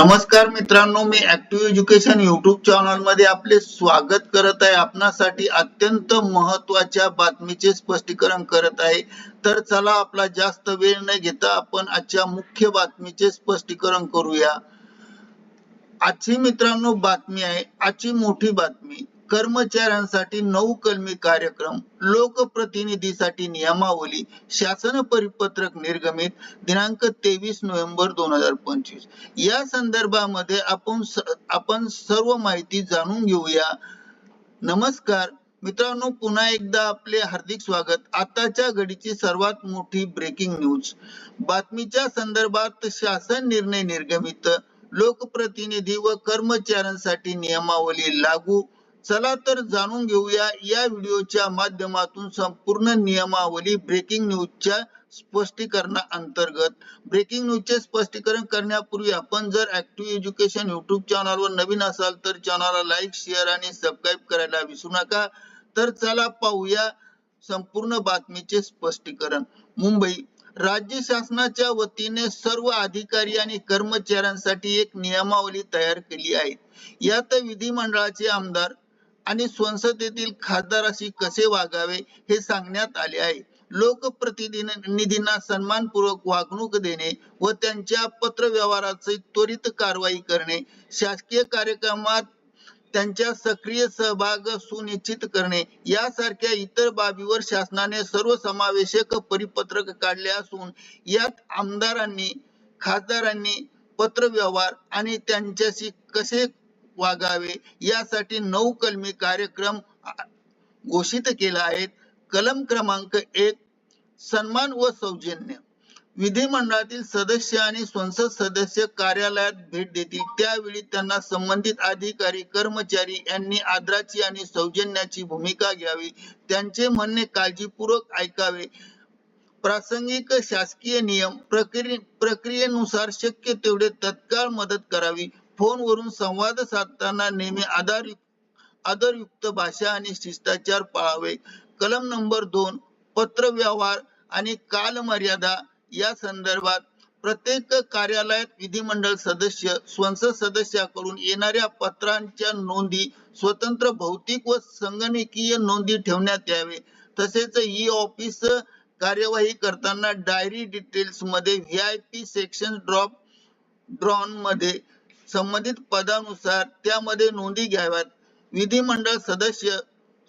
नमस्कार मित्रांनो मी ऍक्टिव्ह एज्युकेशन युट्यूब चॅनलमध्ये आपले स्वागत करत आहे. आपणासाठी अत्यंत महत्त्वाच्या बातमीचे स्पष्टीकरण करत आहे. तर चला आपला जास्त वेळ न घेता आपण आजच्या मुख्य बातमीचे स्पष्टीकरण करूया. आजची मित्रांनो बातमी आहे. आजची मोठी बातमी कर्मचाऱ्यांसाठी नऊ कलमी कार्यक्रम लोकप्रतिनिधीसाठी नियमावली शासन परिपत्रक निर्गमित दिनांक तेवीस नोव्हेंबर दोन हजार पंचवीस. या संदर्भामध्ये आपण आपण सर्व माहिती जाणून घेऊया. नमस्कार. मित्रांनो पुन्हा एकदा आपले हार्दिक स्वागत. आताच्या घडीची सर्वात मोठी ब्रेकिंग न्यूज बातमीच्या संदर्भात शासन निर्णय निर्गमित. लोकप्रतिनिधी व कर्मचाऱ्यांसाठी नियमावली लागू. चला तर जाणून घेऊया या व्हिडिओच्या माध्यमातून संपूर्ण नियमावली ब्रेकिंग न्यूजच्या स्पष्टीकरणा अंतर्गत. ब्रेकिंग न्यूजचे स्पष्टीकरण करण्यापूर्वी आपण जर ऍक्टिव्ह एज्युकेशन युट्यूब चॅनलवर नवीन असाल तर चॅनलला लाईक शेअर आणि सबस्क्राईब करायला विसरू नका. तर चला पाहूया संपूर्ण बातमीचे स्पष्टीकरण. मुंबई राज्य शासनाच्या वतीने सर्व अधिकारी आणि कर्मचाऱ्यांसाठी एक नियमावली तयार केली आहे. यात विधिमंडळाचे आमदार आणि संसदेतील खासदाराशी कसे वागावे हे सांगण्यात आले आहे. लोकप्रतिनिधींना सन्मानपूर्वक वागणूक देणे व त्यांच्या पत्र व्यवहाराची त्वरित कारवाई करणे शासकीय कार्यक्रमात त्यांच्या सक्रिय सहभाग सुनिश्चित करणे यासारख्या इतर बाबीवर शासनाने सर्वसमावेशक परिपत्रक काढले असून यात आमदारांनी खासदारांनी पत्रव्यवहार आणि त्यांच्याशी कसे वागावे. यासाठी नऊ कलमी कार्यक्रम घोषित केला आहे कलम क्रमांक एक सन्मान व सौजन्य. विधिमंडळातील सदस्य आणि संसद सदस्य कार्यालयात भेट देतील. त्यावेळी त्यांना संबंधित अधिकारी कर्मचारी यांनी आदराची आणि सौजन्याची भूमिका घ्यावी. त्यांचे म्हणणे काळजीपूर्वक ऐकावे. प्रासंगिक शासकीय नियम प्रक्रिये प्रक्रियेनुसार शक्य तेवढे तत्काळ मदत करावी. फोनवरून संवाद साधताना नेहमी आधार आदरयुक्त भाषा आणि शिष्टाचार पाळावे. कलम नंबर दोन पत्र व्यवहार आणि कालमर्यादा या संदर्भात प्रत्येक कार्यालयात विधिमंडळ सदस्य संसद सदस्याकडून येणाऱ्या पत्रांच्या नोंदी स्वतंत्र भौतिक व संगणकीय नोंदी ठेवण्यात यावे. तसेच ई ऑफिस कार्यवाही करताना डायरी डिटेल्समध्ये V I P section drop ड्रॉनमध्ये संबंधित पदानुसार त्यामध्ये नोंदी घ्याव्यात. विधिमंडळ सदस्य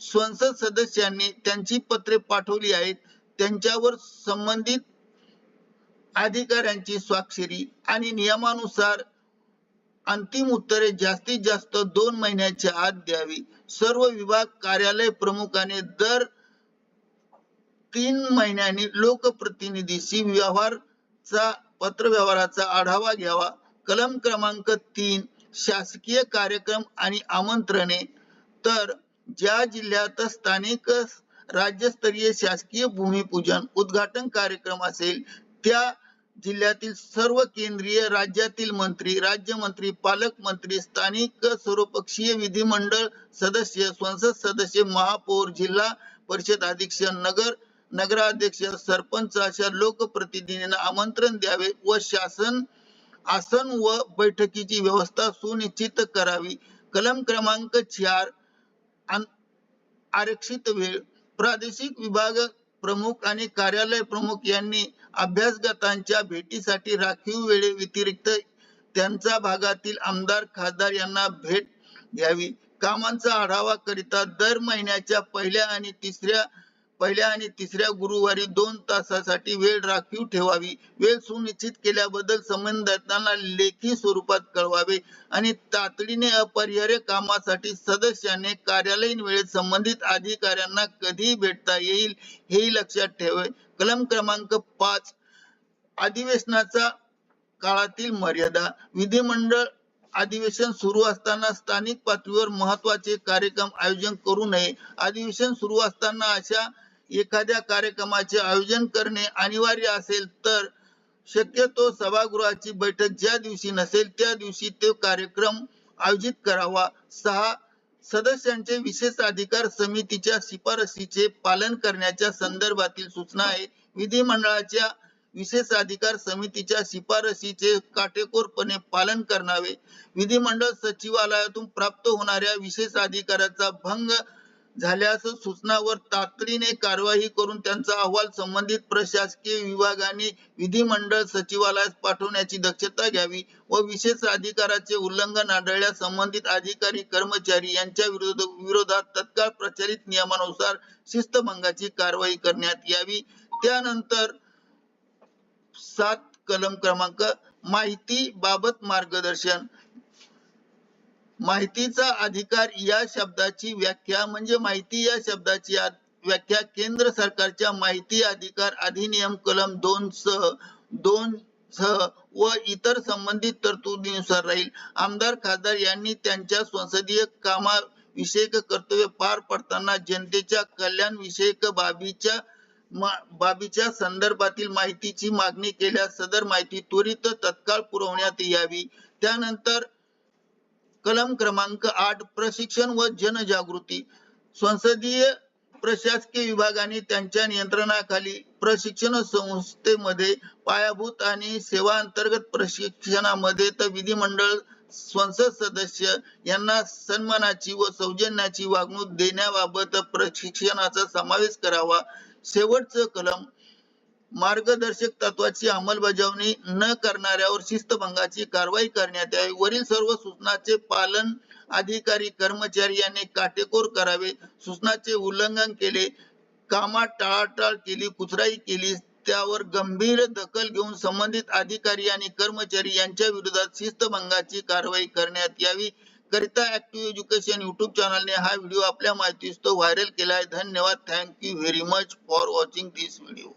संसद सदस्यांनी त्यांची पत्रे पाठवली आहेत. त्यांच्यावर संबंधित अधिकाऱ्यांची स्वाक्षरी आणि नियमानुसार अंतिम उत्तरे जास्तीत जास्त दोन महिन्याच्या आत द्यावी. सर्व विभाग कार्यालय प्रमुखाने दर तीन महिन्यांनी लोकप्रतिनिधीशी व्यवहारचा पत्र व्यवहाराचा आढावा घ्यावा. कलम क्रमांक तीन शासकीय कार्यक्रम आणि आमंत्रणे. तर ज्या जिल्ह्यात स्थानिक राज्यस्तरीय शासकीय भूमिपूजन उद्घाटन कार्यक्रम असेल त्या जिल्ह्यातील सर्व केंद्रीय राज्यातील मंत्री राज्यमंत्री पालकमंत्री स्थानिक सर्वपक्षीय विधिमंडळ सदस्य संसद सदस्य महापौर जिल्हा परिषद अध्यक्ष नगर नगराध्यक्ष सरपंच अशा लोकप्रतिनिधींना आमंत्रण द्यावे व शासन आसन व बैठकीची व्यवस्था सुनिश्चित करावी. कलम क्रमांक चार आरक्षित वेळ. प्रादेशिक विभाग प्रमुख आणि कार्यालय प्रमुख यांनी अभ्यासगतांच्या भेटीसाठी राखीव वेळे व्यतिरिक्त त्यांचा भागातील आमदार खासदार यांना भेट घ्यावी. कामांचा आढावा करिता दर महिन्याच्या पहिल्या आणि तिसऱ्या पहिल्या आणि तिसऱ्या गुरुवारी दोन तासासाठी वेळ राखीव ठेवावी. वेळ सुनिश्चित केल्याबद्दल संबंधितांना लेखी स्वरूपात कळवावे आणि तातडीने अपरिहार्य कामासाठी सदस्याने कार्यालयीन वेळेत संबंधित अधिकाऱ्यांना कधी भेटता येईल हेही लक्षात ठेवावे. कलम क्रमांक पाच अधिवेशनाचा काळातील मर्यादा. विधिमंडळ अधिवेशन सुरू असताना स्थानिक पातळीवर महत्त्वाचे कार्यक्रम आयोजन करू नये. अधिवेशन सुरू असताना अशा एखाद्या कार्यक्रमाचे आयोजन करणे अनिवार्य असेल तर शक्यतो सभागृहाची बैठक ज्या दिवशी नसेल त्या दिवशी तो कार्यक्रम आयोजित करावा. सहा सदस्यांचे विशेष अधिकार समितीच्या शिफारसीचे पालन करण्याच्या संदर्भातील सूचना आहे. विधिमंडळाच्या विशेष अधिकार समितीच्या शिफारसीचे काटेकोरपणे पालन करणावे विधिमंडळ सचिवालयातून प्राप्त होणाऱ्या विशेष अधिकाराचा भंग झाल्यास सूचनावर तातडीने कारवाई करून त्यांचा अहवाल संबंधित प्रशासकीय विभागाने विधिमंडळ सचिवालयास पाठवण्याची दक्षता घ्यावी व विशेष अधिकाराचे उल्लंघन आढळल्यास संबंधित अधिकारी कर्मचारी यांच्या विरोध विरोधात तत्काळ प्रचलित नियमानुसार शिस्तभंगाची कारवाई करण्यात यावी. त्यानंतर सात कलम क्रमांक माहिती बाबत मार्गदर्शन. माहितीचा अधिकार या शब्दाची व्याख्या म्हणजे माहिती या शब्दाची व्याख्या केंद्र सरकारच्या माहिती अधिकार अधिनियम कलम दोन सह दोन सह व इतर संबंधित तरतुदीनुसार राहील. आमदार खासदार यांनी त्यांच्या संसदीय कामा विषयक कर्तव्य पार पडताना जनतेच्या कल्याण विषयक बाबीच्या बाबीच्या संदर्भातील माहितीची मागणी केल्यास सदर माहिती त्वरित तत्काळ पुरवण्यात यावी. त्यानंतर कलम क्रमांक आठ प्रशिक्षण व जनजागृती. संसदीय प्रशासकीय विभागाने त्यांच्या नियंत्रणाखाली प्रशिक्षण संस्थेमध्ये पायाभूत आणि सेवा अंतर्गत प्रशिक्षणामध्ये तर विधिमंडळ संसद सदस्य यांना सन्मानाची व सौजन्याची वागणूक देण्याबाबत प्रशिक्षणाचा समावेश करावा. शेवटचं कलम मार्गदर्शक तत्वाची अंमलबजावणी न करणाऱ्यावर शिस्तभंगाची कारवाई करण्यात यावी. वरील सर्व सूचनाचे पालन अधिकारी कर्मचारी यांनी काटेकोर करावे. सूचनाचे उल्लंघन केले कामात टाळाटाळ केली कुचराई केली त्यावर गंभीर दखल घेऊन संबंधित अधिकारी आणि कर्मचारी यांच्या विरोधात शिस्तभंगाची कारवाई करण्यात यावी. करिता ऍक्टिव्ह एज्युकेशन युट्यूब चॅनलने हा व्हिडिओ आपल्या माहितीस्तव व्हायरल केला आहे. धन्यवाद. Thank you very much for watching this video